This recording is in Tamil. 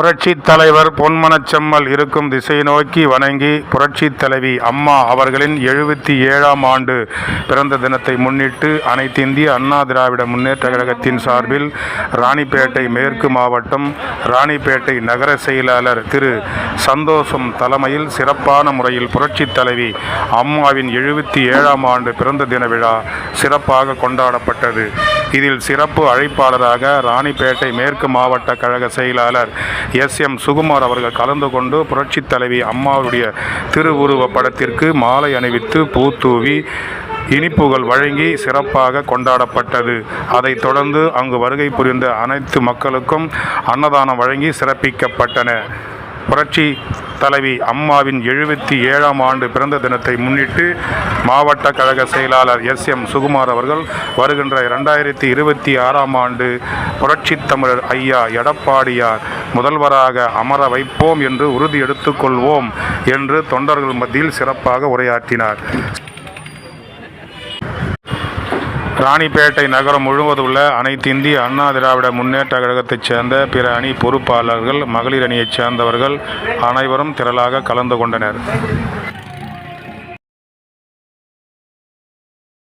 புரட்சி தலைவர் பொன்மனச்செம்மல் இருக்கும் திசை நோக்கி வணங்கி புரட்சி தலைவி அம்மா அவர்களின் எழுபத்தி ஏழாம் ஆண்டு பிறந்த தினத்தை முன்னிட்டு அனைத்து இந்திய அண்ணா திராவிட முன்னேற்ற கழகத்தின் சார்பில் ராணிப்பேட்டை மேற்கு மாவட்டம் ராணிப்பேட்டை நகர செயலாளர் திரு சந்தோஷம் தலைமையில் சிறப்பான முறையில் புரட்சி தலைவி அம்மாவின் எழுபத்தி ஏழாம் ஆண்டு பிறந்த தின விழா சிறப்பாக கொண்டாடப்பட்டது. இதில் சிறப்பு அழைப்பாளராக ராணிப்பேட்டை மேற்கு மாவட்ட கழக செயலாளர் எஸ் எம் சுகுமார் அவர்கள் கலந்து கொண்டு புரட்சித் தலைவி அம்மாவுடைய திருவுருவ படத்திற்கு மாலை அணிவித்து பூத்தூவி இனிப்புகள் வழங்கி சிறப்பாக கொண்டாடப்பட்டது. அதைத் தொடர்ந்து அங்கு வருகை புரிந்த அனைத்து மக்களுக்கும் அன்னதானம் வழங்கி சிறப்பிக்கப்பட்டன. புரட்சி தலைவி அம்மாவின் எழுபத்தி ஏழாம் ஆண்டு பிறந்த தினத்தை முன்னிட்டு மாவட்ட கழக செயலாளர் எஸ் எம் சுகுமார் அவர்கள் வருகின்ற இரண்டாயிரத்தி இருபத்தி ஆறாம் ஆண்டு புரட்சித் தமிழர் ஐயா எடப்பாடியார் முதல்வராக அமர வைப்போம் என்று உறுதி எடுத்துக்கொள்வோம் என்று தொண்டர்கள் மத்தியில் சிறப்பாக உரையாற்றினார். ராணிப்பேட்டை நகரம் முழுவதும் உள்ள அனைத்து இந்திய அண்ணா திராவிட முன்னேற்ற கழகத்தைச் சேர்ந்த பிற அணி பொறுப்பாளர்கள் மகளிர் அணியைச் சேர்ந்தவர்கள் அனைவரும் திரளாக கலந்து கொண்டனர்.